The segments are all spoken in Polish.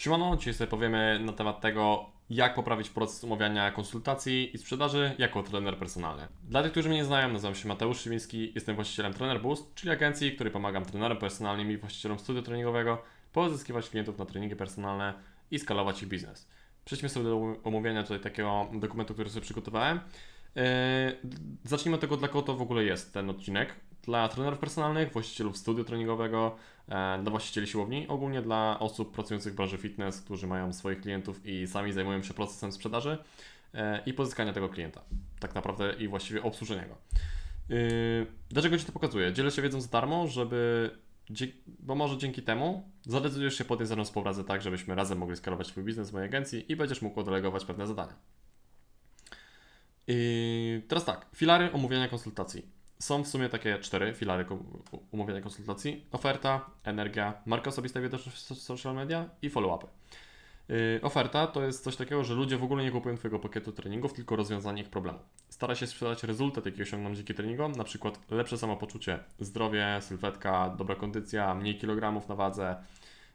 Siemano, dzisiaj sobie powiemy na temat tego, jak poprawić proces umawiania konsultacji i sprzedaży jako trener personalny. Dla tych, którzy mnie nie znają, nazywam się Mateusz Szywiński, jestem właścicielem Trener Boost, czyli agencji, której pomagam trenerom personalnym i właścicielom studia treningowego pozyskiwać klientów na treningi personalne i skalować ich biznes. Przejdźmy sobie do omówienia tutaj takiego dokumentu, który sobie przygotowałem. Yy, zacznijmy od tego, dla kogo to w ogóle jest ten odcinek. Dla trenerów personalnych, właścicielów studia treningowego, e, dla właścicieli siłowni, ogólnie dla osób pracujących w branży fitness, którzy mają swoich klientów i sami zajmują się procesem sprzedaży e, i pozyskania tego klienta. Tak naprawdę i właściwie obsłużenia go. Yy, dlaczego Ci to pokazuję? Dzielę się wiedzą za darmo, żeby bo może dzięki temu zadecydujesz się podjąć ze mną współpracę tak, żebyśmy razem mogli skalować Twój biznes w mojej agencji i będziesz mógł delegować pewne zadania. I teraz tak, filary omówienia konsultacji. Są w sumie takie cztery filary umówienia konsultacji. Oferta, energia, marka osobista, widoczność w social media i follow-upy. Yy, oferta to jest coś takiego, że ludzie w ogóle nie kupują Twojego pakietu treningów, tylko rozwiązanie ich problemu. Stara się sprzedać rezultat, jaki osiągną dzięki treningom, na przykład lepsze samopoczucie, zdrowie, sylwetka, dobra kondycja, mniej kilogramów na wadze,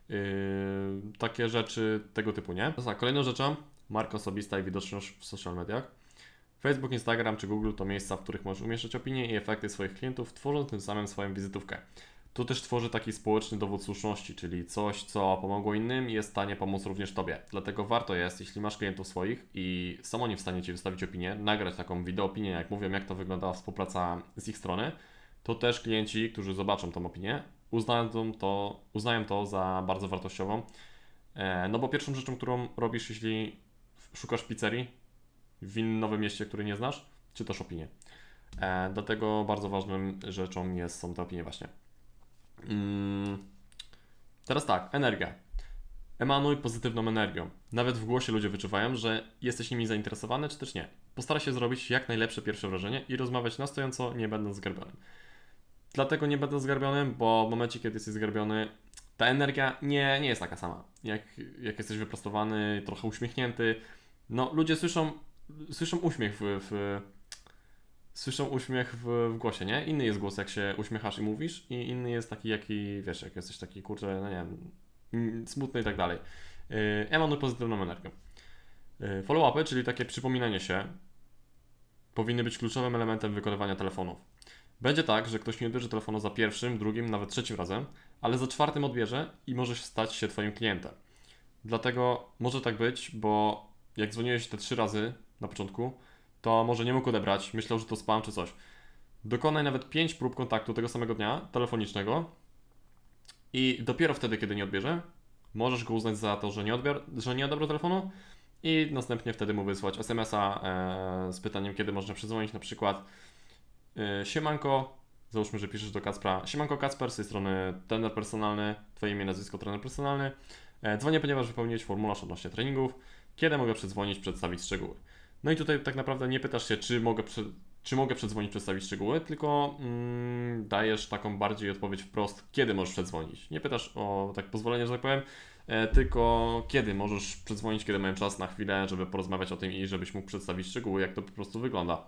yy, takie rzeczy tego typu, nie? Kolejną rzeczą, marka osobista i widoczność w social mediach. Facebook, Instagram czy Google to miejsca, w których możesz umieszczać opinie i efekty swoich klientów, tworząc tym samym swoją wizytówkę. Tu też tworzy taki społeczny dowód słuszności, czyli coś, co pomogło innym jest w stanie pomóc również Tobie. Dlatego warto jest, jeśli masz klientów swoich i są oni w stanie Ci wystawić opinię, nagrać taką wideo opinię, jak mówią, jak to wyglądała współpraca z ich strony, to też klienci, którzy zobaczą tą opinię, uznają to, uznają to za bardzo wartościową. E, no bo pierwszą rzeczą, którą robisz, jeśli szukasz pizzerii w nowym mieście, który nie znasz, czytasz opinię. E, dlatego bardzo ważną rzeczą jest, są te opinie właśnie. Mm. Teraz tak, energia. Emanuj pozytywną energią. Nawet w głosie ludzie wyczuwają, że jesteś nimi zainteresowany, czy też nie. Postaraj się zrobić jak najlepsze pierwsze wrażenie i rozmawiać na stojąco, nie będąc zgarbionym. Dlatego nie będę zgarbionym, bo w momencie, kiedy jesteś zgarbiony, ta energia nie, nie jest taka sama. Jak, jak jesteś wyprostowany, trochę uśmiechnięty, no ludzie słyszą, słyszą uśmiech w, w słyszą uśmiech w, w, głosie, nie? Inny jest głos, jak się uśmiechasz i mówisz, i inny jest taki, jaki, wiesz, jak jesteś taki, kurczę, no nie wiem, mm, smutny i tak dalej. Yy, emanuj pozytywną energią. Yy, follow-upy, czyli takie przypominanie się, powinny być kluczowym elementem wykonywania telefonów. Będzie tak, że ktoś nie odbierze telefonu za pierwszym, drugim, nawet trzecim razem, ale za czwartym odbierze i może stać się Twoim klientem. Dlatego może tak być, bo jak dzwoniłeś te trzy razy na początku, to może nie mógł odebrać, myślał, że to spam czy coś. Dokonaj nawet 5 prób kontaktu tego samego dnia, telefonicznego i dopiero wtedy, kiedy nie odbierze, możesz go uznać za to, że nie, odbier że nie odebrał telefonu i następnie wtedy mu wysłać SMS-a e, z pytaniem, kiedy można przedzwonić, na przykład e, siemanko, załóżmy, że piszesz do Kacpra, siemanko Kacper, z tej strony trener personalny, twoje imię, nazwisko, trener personalny, e, dzwonię, ponieważ wypełniłeś formularz odnośnie treningów, kiedy mogę przedzwonić, przedstawić szczegóły. No i tutaj tak naprawdę nie pytasz się, czy mogę, czy mogę przedzwonić, przedstawić szczegóły, tylko mm, dajesz taką bardziej odpowiedź wprost, kiedy możesz przedzwonić. Nie pytasz o tak pozwolenie, że tak powiem, e, tylko kiedy możesz przedzwonić, kiedy mają czas na chwilę, żeby porozmawiać o tym i żebyś mógł przedstawić szczegóły, jak to po prostu wygląda.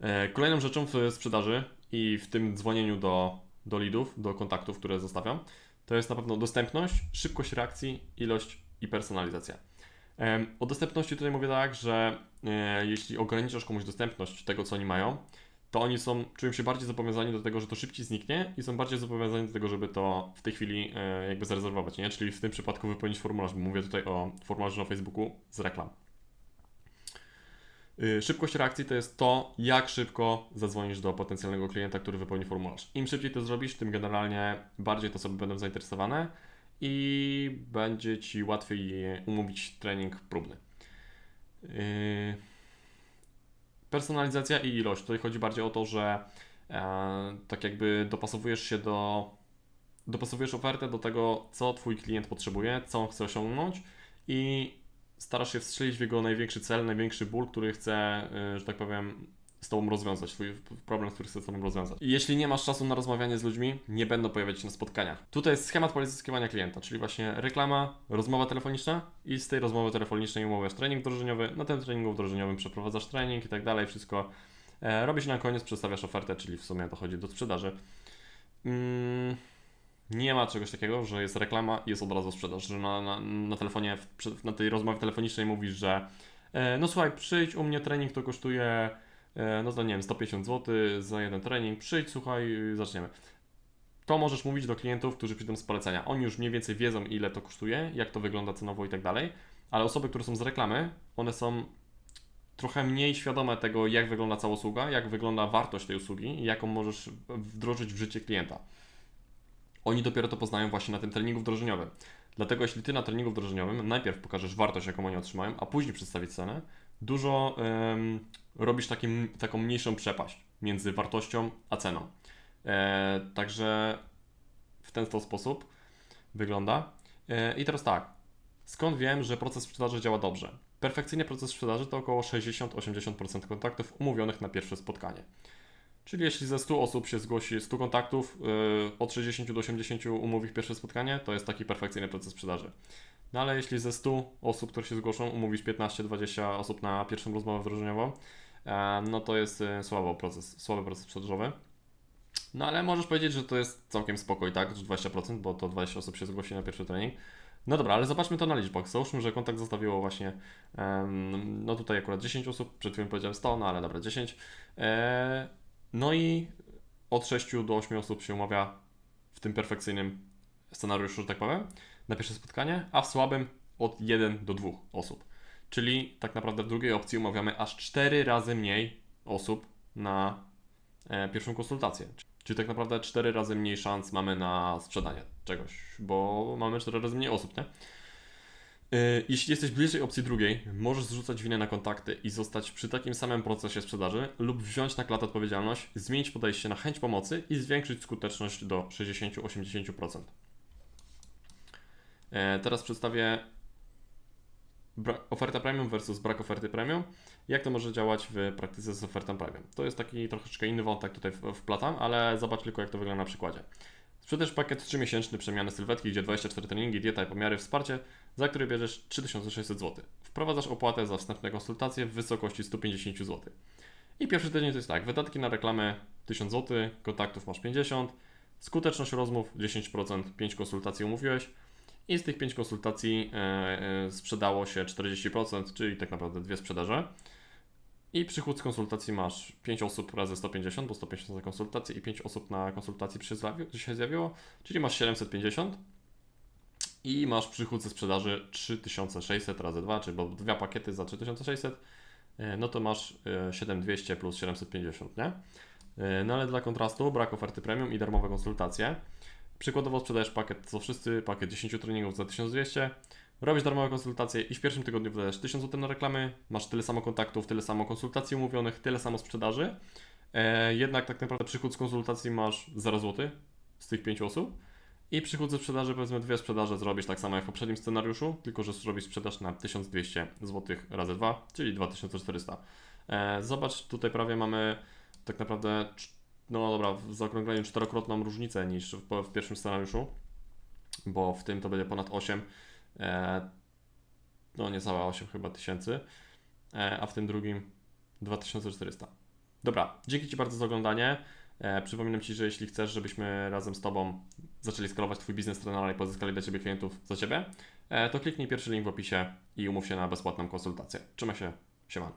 E, kolejną rzeczą w sprzedaży i w tym dzwonieniu do, do leadów, do kontaktów, które zostawiam, to jest na pewno dostępność, szybkość reakcji, ilość i personalizacja. O dostępności tutaj mówię tak, że e, jeśli ograniczasz komuś dostępność tego, co oni mają, to oni są, czują się bardziej zobowiązani do tego, że to szybciej zniknie i są bardziej zobowiązani do tego, żeby to w tej chwili e, jakby zarezerwować, nie? Czyli w tym przypadku wypełnić formularz, bo mówię tutaj o formularzu na Facebooku z reklam. Y, szybkość reakcji to jest to, jak szybko zadzwonisz do potencjalnego klienta, który wypełni formularz. Im szybciej to zrobisz, tym generalnie bardziej te osoby będą zainteresowane i będzie Ci łatwiej umówić trening próbny. Yy, personalizacja i ilość. Tutaj chodzi bardziej o to, że e, tak jakby dopasowujesz się do dopasowujesz ofertę do tego, co Twój klient potrzebuje, co on chce osiągnąć i starasz się wstrzelić w jego największy cel, największy ból, który chce, e, że tak powiem, z Tobą rozwiązać, Twój problem, który chce z Tobą rozwiązać. jeśli nie masz czasu na rozmawianie z ludźmi, nie będą pojawiać się na spotkaniach. Tutaj jest schemat pozyskiwania klienta, czyli właśnie reklama, rozmowa telefoniczna i z tej rozmowy telefonicznej umawiasz trening wdrożeniowy, na tym treningu wdrożeniowym przeprowadzasz trening i tak dalej, wszystko e, robisz na koniec, przedstawiasz ofertę, czyli w sumie dochodzi do sprzedaży. Mm, Nie ma czegoś takiego, że jest reklama i jest od razu sprzedaż, że na, na, na telefonie, w, na tej rozmowie telefonicznej mówisz, że e, no słuchaj, przyjdź u mnie trening to kosztuje no to nie wiem, 150 zł za jeden trening, przyjdź, słuchaj, zaczniemy. To możesz mówić do klientów, którzy przyjdą z polecenia. Oni już mniej więcej wiedzą, ile to kosztuje, jak to wygląda cenowo i tak dalej, ale osoby, które są z reklamy, one są trochę mniej świadome tego, jak wygląda cała usługa, jak wygląda wartość tej usługi jaką możesz wdrożyć w życie klienta. Oni dopiero to poznają właśnie na tym treningu wdrożeniowym. Dlatego jeśli Ty na treningu wdrożeniowym najpierw pokażesz wartość, jaką oni otrzymają, a później przedstawić cenę, dużo em, robisz takim, taką mniejszą przepaść między wartością a ceną. E, także w ten sposób wygląda. E, I teraz tak, skąd wiem, że proces sprzedaży działa dobrze? Perfekcyjny proces sprzedaży to około 60-80% kontaktów umówionych na pierwsze spotkanie. Czyli jeśli ze 100 osób się zgłosi 100 kontaktów, yy, od 60 do 80 umówi pierwsze spotkanie, to jest taki perfekcyjny proces sprzedaży. No ale jeśli ze 100 osób, które się zgłoszą, umówisz 15-20 osób na pierwszą rozmowę wdrożeniową, e, no to jest e, słabo proces, słaby proces sprzedażowy. No ale możesz powiedzieć, że to jest całkiem spokoj, tak? Że 20%, bo to 20 osób się zgłosi na pierwszy trening. No dobra, ale zobaczmy to na liczbach. Załóżmy, że kontakt zostawiło właśnie, no tutaj akurat 10 osób, przed chwilą powiedziałem 100, no ale dobra, 10. E, no i od 6 do 8 osób się umawia w tym perfekcyjnym scenariuszu, że tak powiem, na pierwsze spotkanie, a w słabym od 1 do 2 osób. Czyli tak naprawdę w drugiej opcji umawiamy aż 4 razy mniej osób na e, pierwszą konsultację. Czyli tak naprawdę 4 razy mniej szans mamy na sprzedanie czegoś, bo mamy 4 razy mniej osób, nie? Yy, Jeśli jesteś bliżej opcji drugiej, możesz zrzucać winę na kontakty i zostać przy takim samym procesie sprzedaży lub wziąć na klatę odpowiedzialność, zmienić podejście na chęć pomocy i zwiększyć skuteczność do 60-80%. E, Teraz przedstawię oferta premium versus brak oferty premium. Jak to może działać w praktyce z ofertą premium? To jest taki troszeczkę inny wątek tutaj wplatam, ale zobacz tylko jak to wygląda na przykładzie. Sprzedaż pakiet 3-miesięczny przemiany sylwetki, gdzie 24 treningi, dieta i pomiary, wsparcie, za który bierzesz 3600 zł. Wprowadzasz opłatę za wstępne konsultacje w wysokości 150 zł. I pierwszy tydzień to jest tak, wydatki na reklamę 1000 zł, kontaktów masz 50, skuteczność rozmów 10%, 5 konsultacji umówiłeś i z tych 5 konsultacji e, e, sprzedało się 40%, czyli tak naprawdę dwie sprzedaże. I przychód z konsultacji masz 5 osób razy 150, bo 150 za konsultację i 5 osób na konsultacji się zjawi- się zjawiło, czyli masz 750 i masz przychód ze sprzedaży 3600 razy 2, czyli bo dwa pakiety za 3600, e, no to masz e, 7200 plus 750, nie? No ale dla kontrastu brak oferty premium i darmowe konsultacje. Przykładowo sprzedajesz pakiet co wszyscy, pakiet 10 treningów za 1200, robisz darmowe konsultacje i w pierwszym tygodniu wydajesz 1000 zł na reklamy, masz tyle samo kontaktów, tyle samo konsultacji umówionych, tyle samo sprzedaży. E, jednak tak naprawdę przychód z konsultacji masz 0 zł z tych 5 osób. I przychód ze sprzedaży, powiedzmy dwie sprzedaże zrobisz tak samo jak w poprzednim scenariuszu, tylko że zrobisz sprzedaż na 1200 zł razy 2, czyli 2400. E, zobacz, tutaj prawie mamy tak naprawdę, no dobra, w zaokrągleniu czterokrotną różnicę niż w, w pierwszym scenariuszu, bo w tym to będzie ponad 8, e, no niecałe 8 chyba tysięcy, e, a w tym drugim 2400. Dobra, dzięki Ci bardzo za oglądanie. E, przypominam Ci, że jeśli chcesz, żebyśmy razem z Tobą zaczęli skalować Twój biznes trenera i pozyskali dla Ciebie klientów za Ciebie, e, to kliknij pierwszy link w opisie i umów się na bezpłatną konsultację. Trzymaj się, siemano.